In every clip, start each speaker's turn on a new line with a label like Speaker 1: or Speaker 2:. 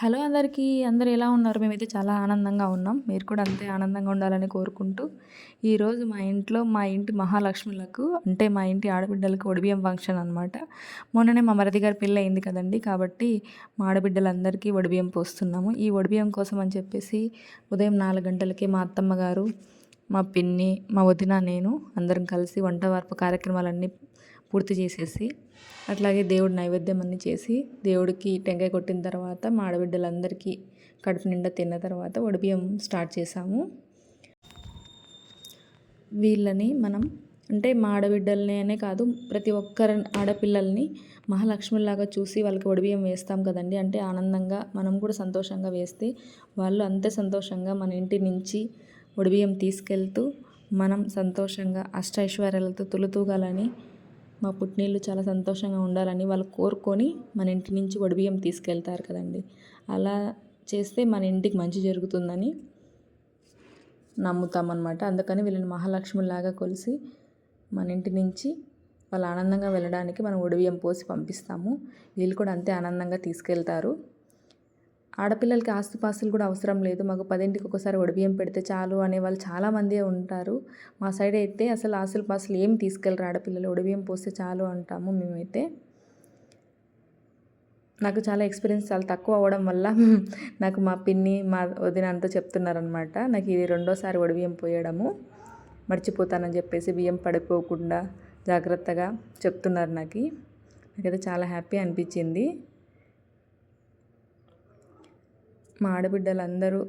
Speaker 1: Hello అందరికీ అందరు ఎలా ఉన్నారు? మేమైతే చాలా ఆనందంగా ఉన్నాం. మీరు కూడా అంతే ఆనందంగా ఉండాలని కోరుకుంటూ ఈరోజు మా ఇంట్లో మా ఇంటి మహాలక్ష్ములకు అంటే మా ఇంటి ఆడబిడ్డలకు ఒడిబియ్యం ఫంక్షన్ అనమాట మొన్ననే మా మరది గారి పెళ్ళి అయింది కదండి కాబట్టి మా ఆడబిడ్డలందరికీ ఒడిబియ్యం పోస్తున్నాము. ఈ ఒడిబియ్యం కోసం అని చెప్పేసి ఉదయం నాలుగు గంటలకి మా అత్తమ్మ గారు మా పిన్ని మా వదిన నేను అందరం కలిసి వంట వార్పు కార్యక్రమాలన్నీ పూర్తి చేసేసి అట్లాగే దేవుడు నైవేద్యం అన్ని చేసి దేవుడికి టెంకాయ కొట్టిన తర్వాత మా ఆడబిడ్డలందరికీ కడుపు నిండా తిన్న తర్వాత వడిబియ్యం స్టార్ట్ చేసాము. వీళ్ళని మనం అంటే మా ఆడబిడ్డల్ని అనే కాదు ప్రతి ఒక్కరి ఆడపిల్లల్ని మహాలక్ష్మిలాగా చూసి వాళ్ళకి ఒడిబియ్యం వేస్తాం కదండి. అంటే ఆనందంగా మనం కూడా సంతోషంగా వేస్తే వాళ్ళు అంతే సంతోషంగా మన ఇంటి నుంచి ఒడిబియ్యం తీసుకెళ్తూ మనం సంతోషంగా అష్టైశ్వర్యాలతో తులుతూగాలని మా పుట్టినీళ్ళు చాలా సంతోషంగా ఉండాలని వాళ్ళు కోరుకొని మన ఇంటి నుంచి వడిబియ్యం తీసుకెళ్తారు కదండి. అలా చేస్తే మన ఇంటికి మంచి జరుగుతుందని నమ్ముతామన్నమాట. అందుకని వీళ్ళని మహాలక్ష్మిలాగా కొలిసి మన ఇంటి నుంచి వాళ్ళు ఆనందంగా వెళ్ళడానికి మనం ఒడివియం పోసి పంపిస్తాము. వీళ్ళు కూడా అంతే ఆనందంగా తీసుకెళ్తారు. ఆడపిల్లలకి ఆస్తుపాస్తులు కూడా అవసరం లేదు. మాకు పదింటికి ఒకసారి ఒడిబియ్యం పెడితే చాలు అనే వాళ్ళు చాలామంది ఉంటారు. మా సైడ్ అయితే అసలు ఆస్తులు పాస్తులు ఏం తీసుకెళ్ళరు ఆడపిల్లలు. ఒడిబియ్యం పోస్తే చాలు అంటాము మేమైతే. నాకు చాలా ఎక్స్పీరియన్స్ చాలా తక్కువ అవ్వడం వల్ల నాకు మా పిన్ని మా వదిన అంతా చెప్తున్నారనమాట నాకు ఇది రెండోసారి ఒడిబియ్యం పోయడము. మర్చిపోతానని చెప్పేసి బియ్యం పడిపోకుండా జాగ్రత్తగా చెప్తున్నారు నాకు. నాకైతే చాలా హ్యాపీ అనిపించింది. మా ఆడబిడ్డలందరూ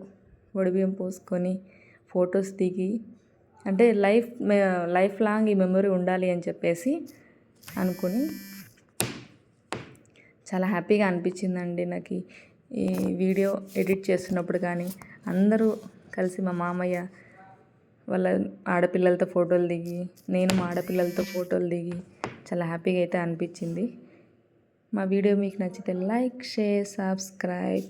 Speaker 1: ఒడిబియ్యం పోసుకొని ఫొటోస్ దిగి అంటే లైఫ్ లైఫ్ లాంగ్ ఈ మెమొరీ ఉండాలి అని చెప్పేసి అనుకుని చాలా హ్యాపీగా అనిపించిందండి నాకు. ఈ వీడియో ఎడిట్ చేస్తున్నప్పుడు కానీ అందరూ కలిసి మా మామయ్య వాళ్ళ ఆడపిల్లలతో ఫోటోలు దిగి నేను మా ఆడపిల్లలతో ఫోటోలు దిగి చాలా హ్యాపీగా అయితే అనిపించింది. మా వీడియో మీకు నచ్చితే లైక్ షేర్ సబ్స్క్రైబ్